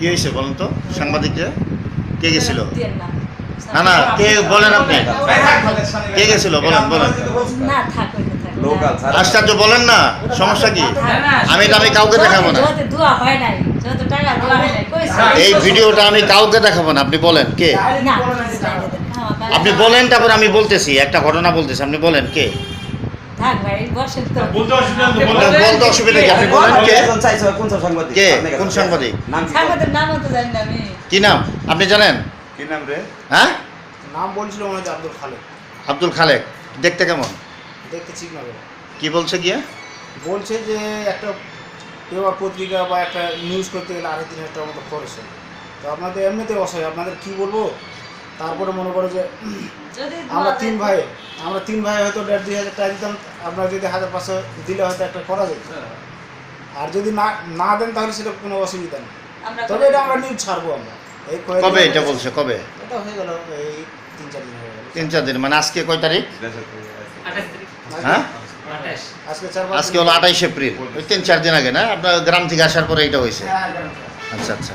কি হয়েছে বলেন তো সাংবাদিকরা কে গেছিল না। না কে বলেন আপনি কে গেছিল বলেন বলেন আশ্চর্য বলেন না সমস্যা কি আমি এটা আমি কাউকে দেখাবো না হয় হয় এই ভিডিওটা আমি কাউকে দেখাবো না আপনি বলেন কে আপনি বলেন তারপর আমি বলতেছি একটা ঘটনা বলতেছি আপনি বলেন কে ভাই বসেন তো। বলতে অসুবিধা বলতে বলতে অসুবিধা কি? আপনি বলেন কে? একজন কোন সাংবাদিক? কে? কোন সাংবাদিক? নাম কি? সাংবাদিক নামও তো জানি না আমি। কি নাম? আপনি জানেন? কি নাম রে? হ্যাঁ? নাম বলছিল মনে হচ্ছে আব্দুল খালেক। আব্দুল খালেক। দেখতে কেমন? দেখতে ঠিক না বলে। কি বলছে গিয়ে? বলছে যে একটা পেপার পত্রিকা বা একটা নিউজ করতে গেলে আড়াই তিন হাজার টাকার মতো খরচ হয় তো আপনাদের এমনিতে অসহায়। আপনাদের কি বলব? তারপরে মনে করো যে আমরা তিন ভাই আমরা তিন ভাই হয়তো দেড় দুই হাজার টাকা দিতাম আপনারা যদি হাজার পাঁচশো দিলে হয়তো একটা করা যেত। আর যদি না না দেন তাহলে সেটা কোনো অসুবিধা নেই। তবে এটা আমরা নিউজ ছাড়বো আমরা। এই কবে এটা বলছে কবে? এটা হয়ে গেল এই তিন চার দিন হয়ে গেল। তিন চার দিন মানে আজকে কয় তারিখ? হ্যাঁ? আজকে হলো আঠাইশ এপ্রিল। ওই তিন চার দিন আগে না? আপনার গ্রাম থেকে আসার পরে এটা হয়েছে। হ্যাঁ, আচ্ছা আচ্ছা।